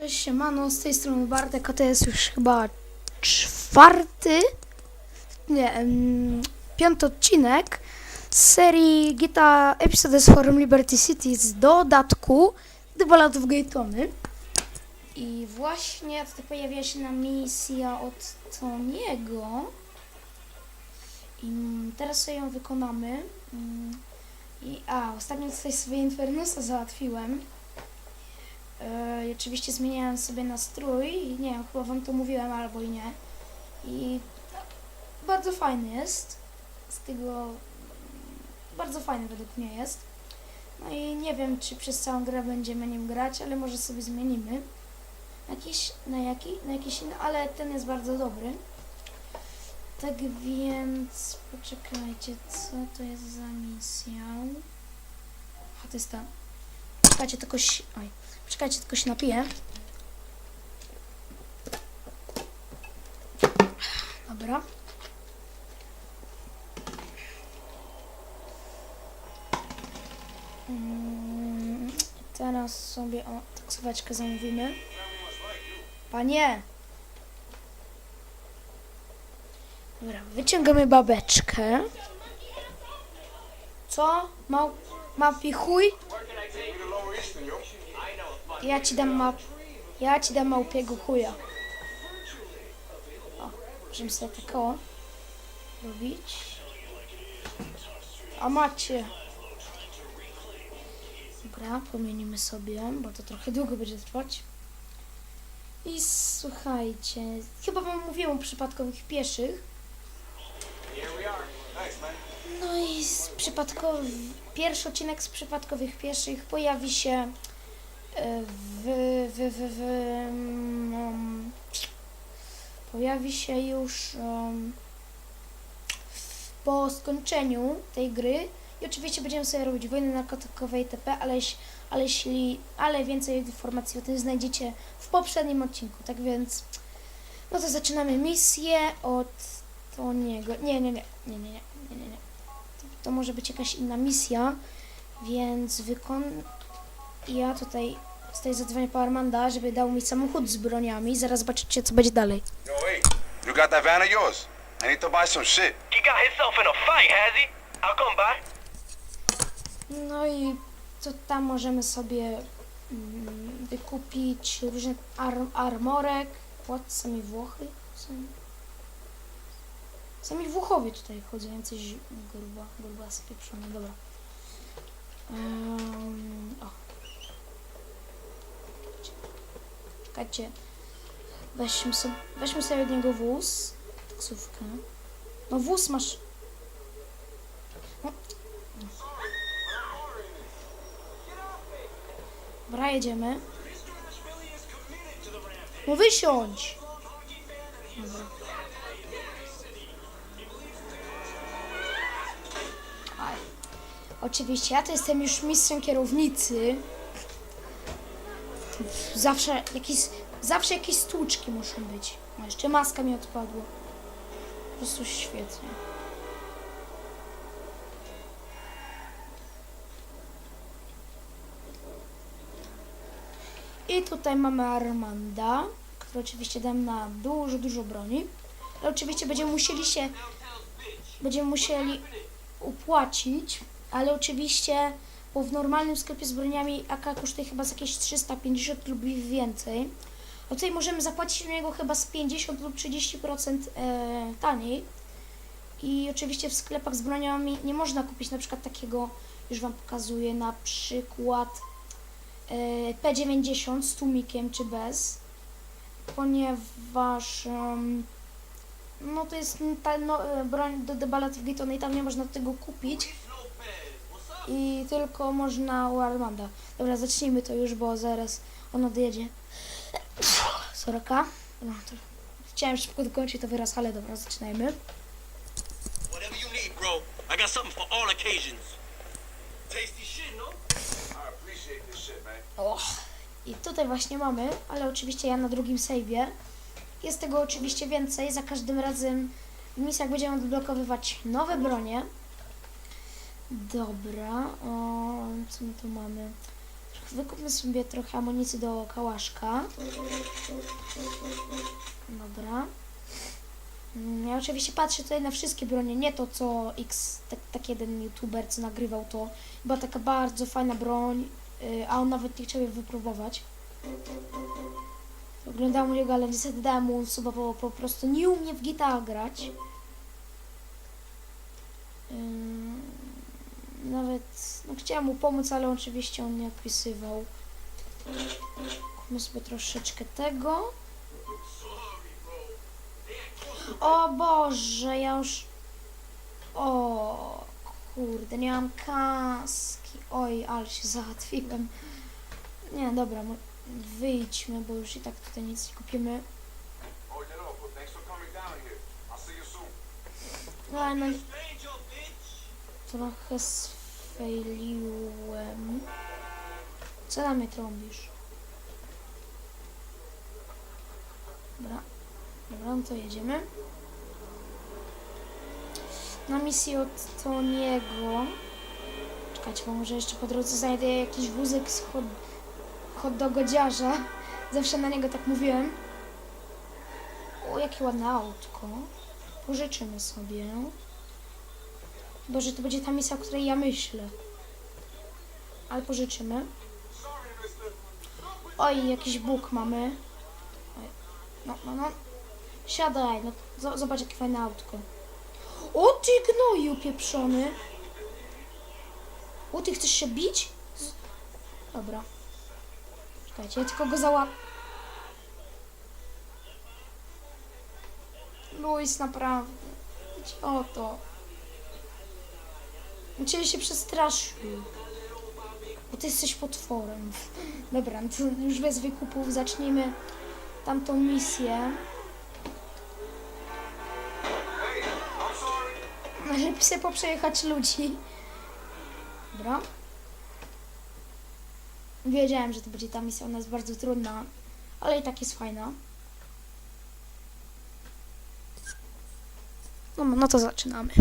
Cześć siemano, z tej strony Bartek, a to jest już chyba czwarty, nie, em, piąty odcinek z serii Gita Episodes Forum Liberty City z dodatku The Ballad of Gaytony. I właśnie tutaj pojawia się nam misja od Toniego. I teraz sobie ją wykonamy. Mm, I, a, ostatnio tutaj sobie Infernusa załatwiłem. Yy, oczywiście zmieniałem sobie nastrój i nie wiem, chyba wam to mówiłem albo i nie. I bardzo fajny jest. Z tego bardzo fajny według mnie jest. No i nie wiem, czy przez całą grę będziemy nim grać, ale może sobie zmienimy. Jakiś, na jaki, na jakiś inny, ale ten jest bardzo dobry. Tak więc poczekajcie, co to jest za misja? A to jest ta. Czekajcie, tylko. Oj. Czekajcie, tylko się napiję. Dobra. Mm, Teraz sobie o taksóweczkę zamówimy. Panie! Dobra, wyciągamy babeczkę. Co? Mał, małpi chuj? Ja ci dam mał... Ja ci dam małpiego chuja. O, możemy sobie tak o robić. A macie. Dobra, pomienimy sobie, bo to trochę długo będzie trwać. I słuchajcie, chyba wam mówiłem o przypadkowych pieszych. No i z przypadkowy, pierwszy odcinek z przypadkowych pieszych pojawi się w, w, w, w um, pojawi się już um, po skończeniu tej gry i oczywiście będziemy sobie robić wojny narkotykowe itp., ale, ale jeśli, ale więcej informacji o tym znajdziecie w poprzednim odcinku, tak więc no to zaczynamy misję od Toniego, nie, nie, nie, nie, nie, nie, nie, nie, nie. To, to może być jakaś inna misja, więc wykon... Ja tutaj, tutaj zadzwonię po Armanda, żeby dał mi samochód z broniami. Zaraz zobaczycie, co będzie dalej. Yo, hey, you got that van of yours? I need to buy some shit. He got himself in a fight, has he? I'll come by. No i to tam możemy sobie mm, wykupić różne ar armorek. What? Sami Włochy? Sami, sami Włochowie tutaj chodzą, jacyś gruba, gruba spieprzona, dobra. Um, o. Czekajcie. Weźmy sobie, weźmy sobie od niego wóz, taksówkę. No wóz masz... No, Dobra, jedziemy. No wysiądź! Oczywiście, ja to jestem już mistrzem kierownicy. Zawsze jakieś, zawsze jakieś stłuczki muszą być. O, jeszcze maska mi odpadła. Po prostu świetnie. I tutaj mamy Armanda, który oczywiście dam na dużo, dużo broni. Ale oczywiście będziemy musieli się, będziemy musieli upłacić, ale oczywiście, bo w normalnym sklepie z broniami AK kosztuje chyba z jakieś 350 lub więcej. A tutaj możemy zapłacić na niego chyba z 50 lub 30% e, taniej. I oczywiście w sklepach z broniami nie można kupić na przykład takiego, już Wam pokazuję, na przykład e, P90 z tłumikiem czy bez, ponieważ no to jest ta no, e, broń do debalatów Gitona i tam nie można tego kupić i tylko można u Armanda. Dobra, zacznijmy to już, bo zaraz on odjedzie. Soroka. No, to chciałem szybko dokończyć to wyraz, ale dobra, zaczynajmy. Whatever you need, bro. I got something for all occasions. Tasty shit, no? I appreciate this shit, man. O, I tutaj właśnie mamy, ale oczywiście ja na drugim save'ie. Jest tego oczywiście więcej. Za każdym razem w misjach będziemy odblokowywać nowe bronie. Dobra, o, co my tu mamy? wykupmy sobie trochę amunicji do kałaszka. Dobra. Mm, Ja oczywiście patrzę tutaj na wszystkie bronie, nie to co X, tak, tak jeden youtuber co nagrywał to. Była taka bardzo fajna broń, y, a on nawet nie chciał jej wypróbować. Oglądałem jego, ale niestety dałem mu suba, bo po prostu nie umie w gitarę grać. Nawet no, chciałem mu pomóc, ale oczywiście on nie odpisywał. Kupmy sobie troszeczkę tego. O Boże, ja już... O kurde, nie mam kaski. Oj, ale się załatwiłem. Nie, dobra, wyjdźmy, bo już i tak tutaj nic nie kupimy. No, no. Trochę sfejliłem. Co na mnie trąbisz? Dobra. Dobra, no to jedziemy. Na misję od Toniego. Czekajcie, bo może jeszcze po drodze znajdę jakiś wózek z hot, dogodziarza. Zawsze na niego tak mówiłem. O, jakie ładne autko. Pożyczymy sobie. Chyba, że to będzie ta misja, o której ja myślę. Ale pożyczymy. Oj, jakiś Bóg mamy. No, no, no. Siadaj, no. Zobacz, jakie fajne autko. O, ty gnoju pieprzony. O, ty chcesz się bić? Z... Dobra. Czekajcie, ja tylko go załap... Luis, naprawdę. Idź o to. Ciebie się przestraszył. Bo ty jesteś potworem. Dobra, no to już bez wykupów zacznijmy tamtą misję. Najlepiej sobie poprzejechać ludzi. Dobra. Wiedziałem, że to będzie ta misja, ona jest bardzo trudna, ale i tak jest fajna. No, no to zaczynamy.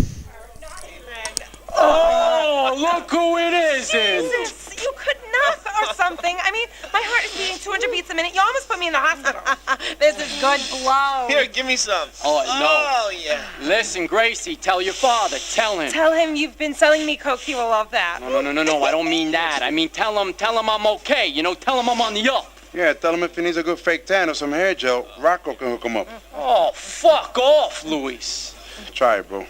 Oh, look who it is in. Jesus, you could knock or something. I mean, my heart is beating 200 beats a minute. You almost put me in the hospital. This is good blow. Here, give me some. Oh, no. Oh, yeah. Listen, Gracie, tell your father. Tell him. Tell him you've been selling me coke. He will love that. No, no, no, no, no. I don't mean that. I mean, tell him, tell him I'm okay. You know, tell him I'm on the up. Yeah, tell him if he needs a good fake tan or some hair gel, Rocco can hook him up. Oh, fuck off, Luis. Try it, bro.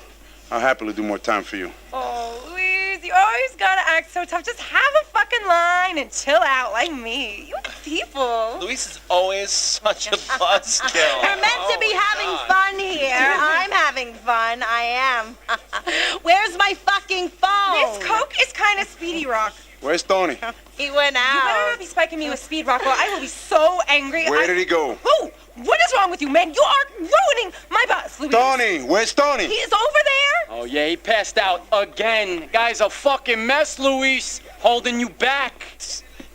I'll happily do more time for you. Oh, Louise, you always gotta act so tough. Just have a fucking line and chill out like me. You people. Luis is always such a buzzkill. We're meant to be Oh, having God. fun here. I'm having fun. I am. Where's my fucking phone? This coke is kind of speedy rock. Where's Tony? He went out. You better out. not be spiking me with speed rock, or I will be so angry. Where I- did he go? Who? What is wrong with you, man? You are ruining my bus, Louise. Tony, where's Tony? He is over there. Oh, yeah, he passed out again. Guy's a fucking mess, Luis. Holding you back.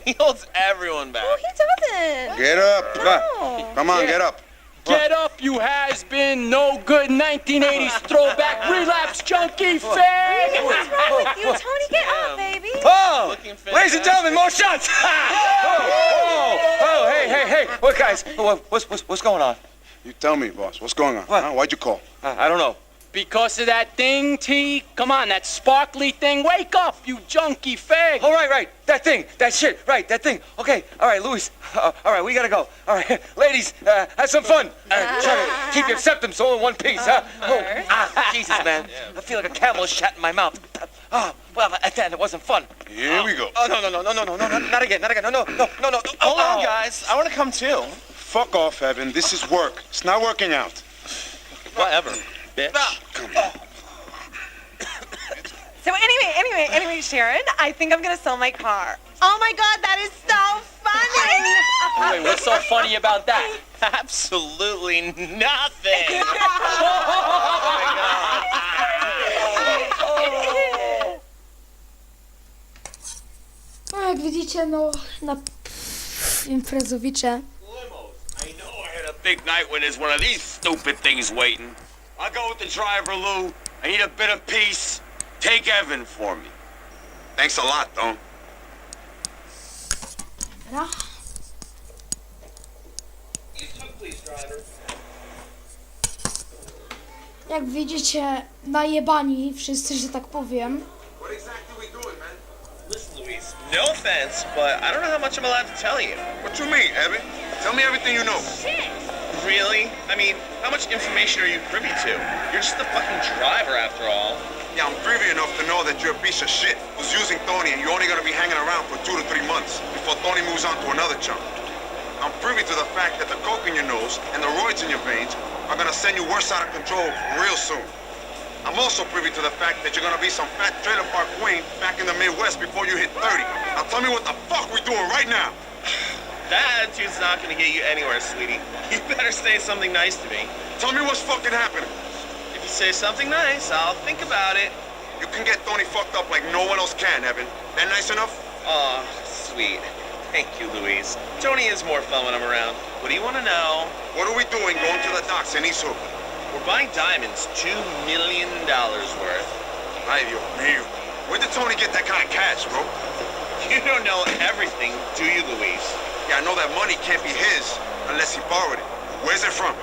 He holds everyone back. Oh, he doesn't. Get up. No. Come on, get up. Get up, you has been. No good 1980s throwback relapse junkie fag. What's wrong with you, Tony? Get up, baby. Oh, Looking ladies and gentlemen, more shots. oh, oh, hey, hey, hey. What, guys? What, what's, what's, what's going on? You tell me, boss. What's going on? What? Huh? Why'd you call? I, I don't know. Because of that thing, T. Come on, that sparkly thing. Wake up, you junkie fag. Oh, right, right. That thing. That shit. Right, that thing. Okay. All right, Luis. Uh, all right, we gotta go. All right, ladies, uh, have some fun. Uh, try to keep your septum all in one piece, huh? Oh, ah, Jesus, man. I feel like a camel shat in my mouth. Oh, well, at the end, it wasn't fun. Here we go. Oh, no, no, no, no, no, no, no, not, not again, not again. No, no, no, no, no. no. Hold oh, on, guys. I want to come too. Fuck off, Evan. This is work. It's not working out. Whatever, bitch. So anyway, anyway, anyway, Sharon, I think I'm gonna sell my car. Oh my god, that is so funny. Wait, what's so funny about that? Absolutely nothing. No jak widzicie, no na imprezowicze. I know I had a big night when there's one of these stupid things waiting. I'll go with the driver, Lou. I need a bit of peace. Take Evan for me. Thanks a lot, Don. Dobra. Jak widzicie, najebani wszyscy, że tak powiem. What exactly we doing, man? Listen, Luis, no offense, but I don't know how much I'm allowed to tell you. What you mean, Evan? Tell me everything you know. Really? I mean, how much information are you privy to? You're just a fucking driver after all. Yeah, I'm privy enough to know that you're a piece of shit who's using Tony and you're only gonna be hanging around for two to three months before Tony moves on to another chunk. I'm privy to the fact that the coke in your nose and the roids in your veins are gonna send you worse out of control real soon. I'm also privy to the fact that you're gonna be some fat trailer park queen back in the Midwest before you hit 30. Now tell me what the fuck we doing right now. That attitude's not gonna get you anywhere, sweetie. You better say something nice to me. Tell me what's fucking happening. If you say something nice, I'll think about it. You can get Tony fucked up like no one else can, Evan. That nice enough? Aw, sweet. Thank you, Louise. Tony is more fun when I'm around. What do you want to know? What are we doing going to the docks in East Hook? We're buying diamonds, two million dollars worth. Ay, Dios mío. Where did Tony get that kind of cash, bro? You don't know everything, do you, Louise? Yeah, I know that money can't be his unless he borrowed it. Where's it from?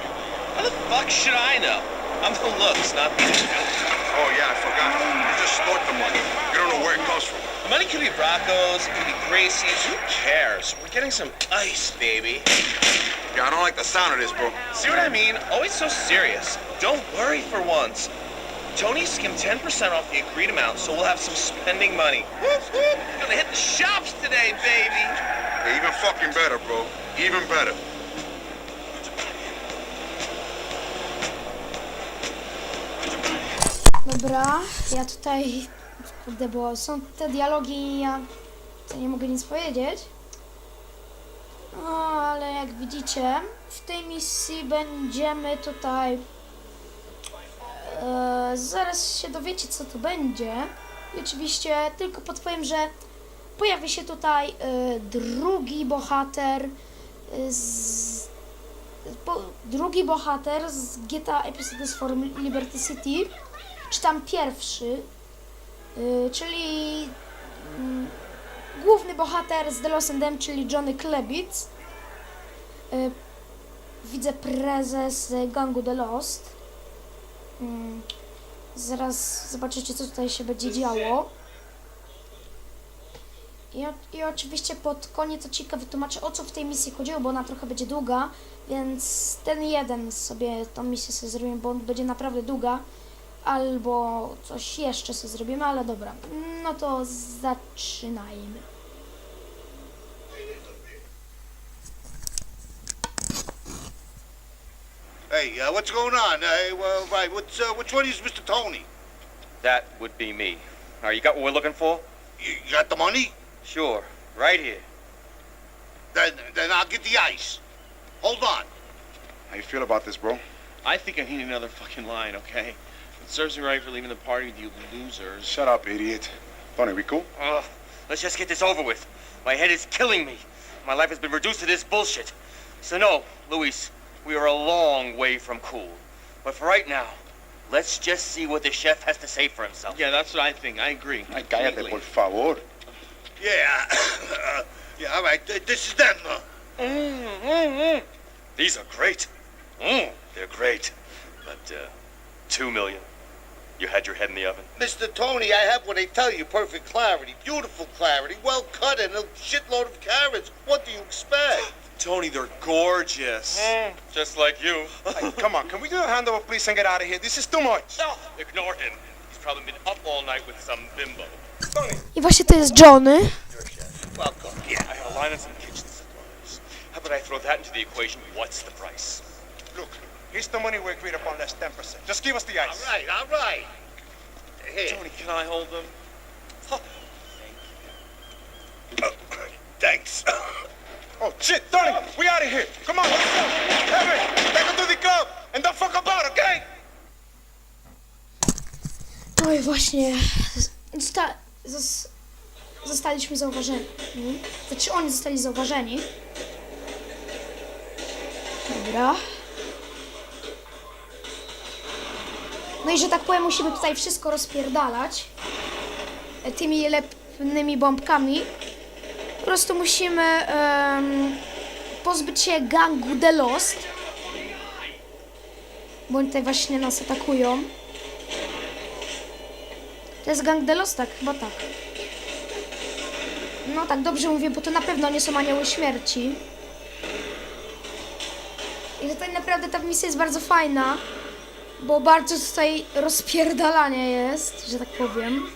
How the fuck should I know? I'm the looks, not the Oh, yeah, I forgot. You just stole the money. You don't know where it comes from. The money could be Rocco's, it could be Gracie's, who cares? We're getting some ice, baby. Yeah, I don't like the sound of this, bro. See what I mean? Always so serious. Don't worry for once. Tony skimmed 10% off the agreed amount, so we'll have some spending money. Whoop, whoop. Gonna hit the shops today, baby. Even fucking better, bro. Even better. Dobra, ja tutaj, kurde, bo są te dialogi, ja to nie mogę nic powiedzieć. No, ale jak widzicie, w tej misji będziemy tutaj, e, zaraz się dowiecie, co to będzie. I oczywiście tylko podpowiem, że pojawi się tutaj e, drugi bohater e, z po, drugi bohater z GTA Episodes for Liberty City, czy tam pierwszy, y, czyli mm, główny bohater z The Lost and Them, czyli Johnny Klebitz, y, wiceprezes gangu The Lost. Mm, zaraz zobaczycie, co tutaj się będzie działo. I, I oczywiście pod koniec odcinka wytłumaczę o co w tej misji chodziło, bo ona trochę będzie długa, więc ten jeden sobie tą misję sobie zrobimy, bo on będzie naprawdę długa, albo coś jeszcze sobie zrobimy, ale dobra, no to zaczynajmy. Hey, uh, what's going on? Uh, well, right, what's, uh, which one is Mr. Tony? That would be me. All right, you got what we're looking for? You got the money? Sure. Right here. Then, then I'll get the ice. Hold on. How you feel about this, bro? I think I need another fucking line, okay? It serves me right for leaving the party with you losers. Shut up, idiot. Tony, we cool? Ugh, let's just get this over with. My head is killing me. My life has been reduced to this bullshit. So no, Luis, we are a long way from cool. But for right now, let's just see what the chef has to say for himself. Yeah, that's what I think. I agree. Ay, cállate, por favor. Yeah. uh, yeah, all right. This is them. Mm, mm, mm. These are great. Mm, they're great. But, uh, two million. You had your head in the oven. Mr. Tony, I have what they tell you. Perfect clarity. Beautiful clarity. Well cut and a shitload of carrots. What do you expect? Tony, they're gorgeous. Mm, just like you. Hey, come on, can we do a handover, please, and get out of here? This is too much. No, ignore him. He's probably been up all night with some bimbo. Tony. I właśnie to jest Johnny. Welcome. Yeah, I have a line on some kitchen supplies. How about I throw that into the equation? What's the price? Look, here's the money we agreed upon, less 10%. Just give us the All ice. right, all right. Here. Tony, can I hold them? Thanks. Oh, shit, Tony, we out of here. Come on, let's go. Evan, take him to the club. And don't fuck about, okay? No i właśnie zosta zos zostaliśmy zauważeni. Znaczy oni zostali zauważeni. Dobra. No i że tak powiem musimy tutaj wszystko rozpierdalać. e, Tymi lepnymi bombkami. Po prostu musimy em, pozbyć się gangu The Lost. Bo oni tutaj właśnie nas atakują. To jest gang The Lost, tak? Chyba tak. No tak, dobrze mówię, bo to na pewno nie są anioły śmierci. I tutaj naprawdę ta misja jest bardzo fajna, bo bardzo tutaj rozpierdalanie jest, że tak powiem.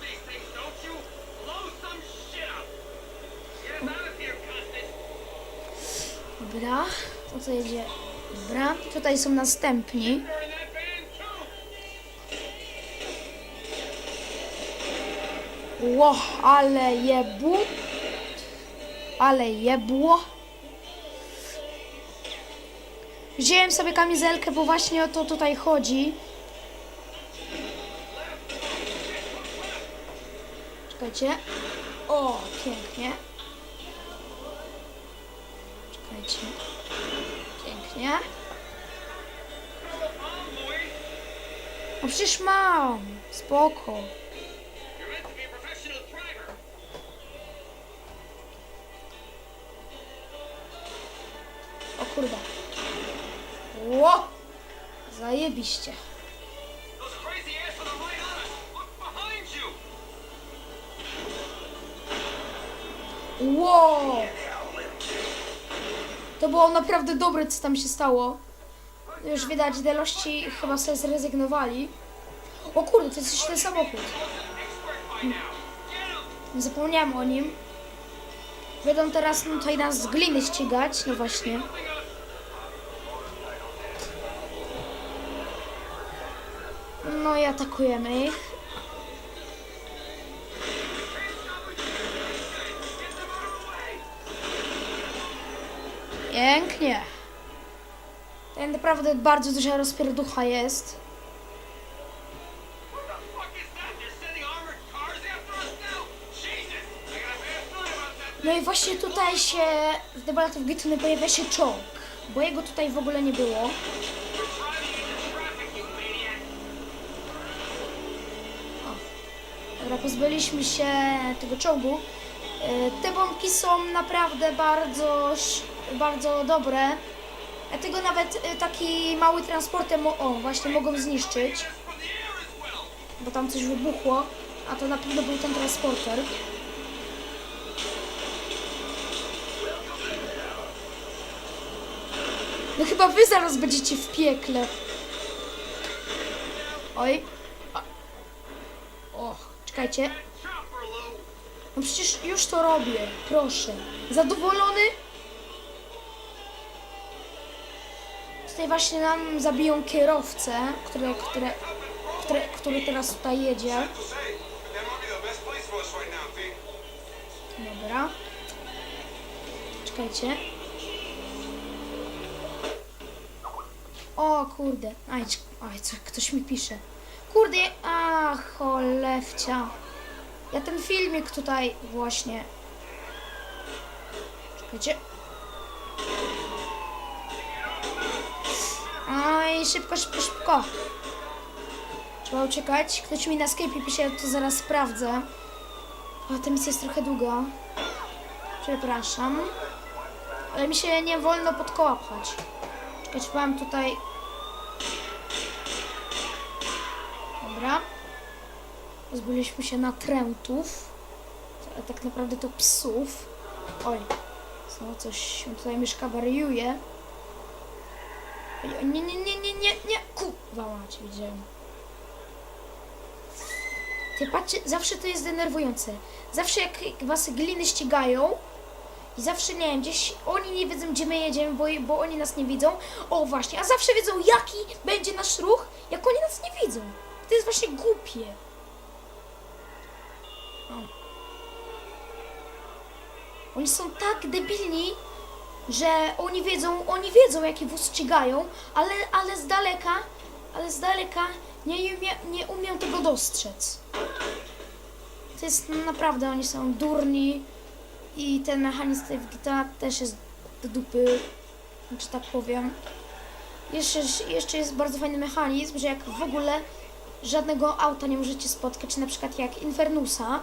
Dobra, to co jedzie? Dobra, tutaj są następni. Ło, ale jebu. Ale jebło. Wziąłem sobie kamizelkę, bo właśnie o to tutaj chodzi. Czekajcie. O, pięknie. Czekajcie. Pięknie. No przecież mam. Spoko. Kurwa. Ło! Zajebiście. Ło! To było naprawdę dobre, co tam się stało. Już widać, delości chyba sobie zrezygnowali. O kurde, to jest jeszcze ten samochód. Hmm. Zapomniałem o nim. Będą teraz tutaj nas z gliny ścigać, no właśnie. No i atakujemy ich. Pięknie. Tak naprawdę bardzo duża rozpierducha jest. No i właśnie tutaj się w The Ballad of pojawia się czołg, bo jego tutaj w ogóle nie było. Dobra, pozbyliśmy się tego czołgu. E, Te bombki są naprawdę bardzo, bardzo dobre. Dlatego nawet e, taki mały transporter, mo- o właśnie, mogą zniszczyć. Bo tam coś wybuchło, a to na pewno był ten transporter. No chyba wy zaraz będziecie w piekle. Oj. A. Czekajcie. No przecież już to robię. Proszę. Zadowolony? Tutaj właśnie nam zabiją kierowcę, które, które, które, który teraz tutaj jedzie. Dobra. Czekajcie. O kurde. Aj, aj co, ktoś mi pisze. Kurde, a cholewcia. Ja ten filmik tutaj właśnie. Czekajcie. Aj, szybko, szybko, szybko. Trzeba uciekać. Ktoś mi na Skype pisze, ja to zaraz sprawdzę. O, ta misja jest trochę długa. Przepraszam. Ale mi się nie wolno pod koła pchać. Czekajcie, mam tutaj... Dobra. Pozbyliśmy się natrętów. A tak naprawdę to psów. Oj. Znowu coś tutaj mieszka wariuje. Nie, nie, nie, nie, nie, nie. Kurwa macie, widziałem. Ty patrzcie, zawsze to jest denerwujące. Zawsze jak was gliny ścigają i zawsze, nie wiem, gdzieś oni nie wiedzą, gdzie my jedziemy, bo, bo oni nas nie widzą. O właśnie, a zawsze wiedzą, jaki będzie nasz ruch, jak oni nas nie widzą. To jest właśnie głupie. Oni są tak debilni, że oni wiedzą, oni wiedzą, jaki wóz ścigają, ale, ale z daleka, ale z daleka nie, umie, nie umiem tego dostrzec. To jest naprawdę, oni są durni i ten mechanizm w GTA też jest do dupy, że tak powiem. Jeszcze, jeszcze jest bardzo fajny mechanizm, że jak w ogóle żadnego auta nie możecie spotkać, na przykład jak Infernusa,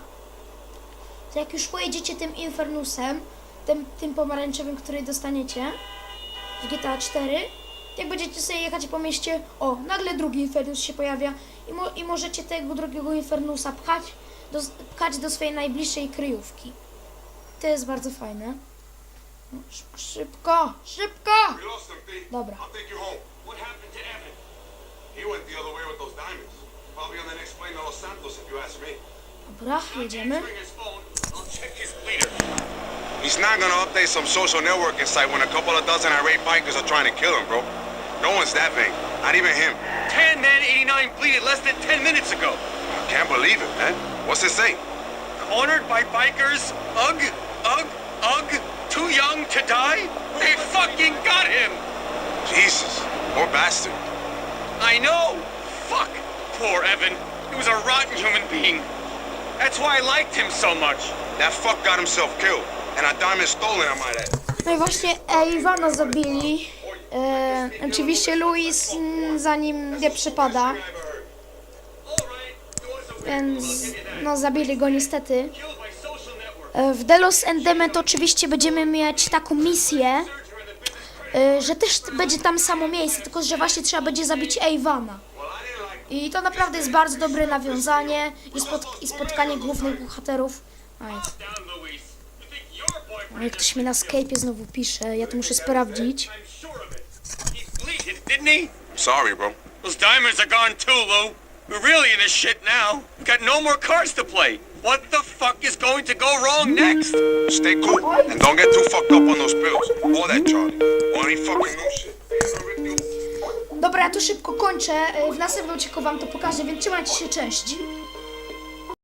to jak już pojedziecie tym Infernusem, tym, tym pomarańczowym, który dostaniecie w GTA 4, jak będziecie sobie jechać po mieście, o, nagle drugi Infernus się pojawia i, mo, i możecie tego drugiego Infernusa pchać do, pchać do swojej najbliższej kryjówki. To jest bardzo fajne. No, szy- Szybko, szybko! Dobra. He went the other way with those diamonds. Probably on the next plane to Los Santos, if you ask me. Dobra, jedziemy. Answering his phone. I'll check his bleeder. He's not gonna update some social networking site when a couple of dozen irate bikers are trying to kill him, bro. No one's that vain. Not even him. Tan Man 89 bleeded less than 10 minutes ago. I can't believe it, man. What's it say? Cornered by bikers. Ugh, ugh, ugh. Too young to die? They fucking got him. Jesus. Poor bastard. I know. Fuck. Poor Evan. He was a rotten human being. That's why I liked him so much. That fuck got himself killed. And a diamond stolen, I might add. No i właśnie Iwana zabili. E, oczywiście Louis mm, za nim nie przypada, więc no zabili go niestety. E, w Delos Endemet oczywiście będziemy mieć taką misję, e, że też będzie tam samo miejsce, tylko że właśnie trzeba będzie zabić Iwana. I to naprawdę jest bardzo dobre nawiązanie i, spot, i spotkanie głównych bohaterów. Aj, jak ktoś mi na Skype'ie znowu pisze, ja to muszę sprawdzić. Sorry, bro. Those diamonds are gone too, Lou. We're really in this shit now. We got no more cards to play. What the fuck is going to go wrong next? Stay cool. And don't get too fucked up on those pills. All that, Charlie. Or any fucking new shit. Dobra, ja to szybko kończę. E, W następnym odcinku wam to pokażę, więc trzymajcie się, cześć.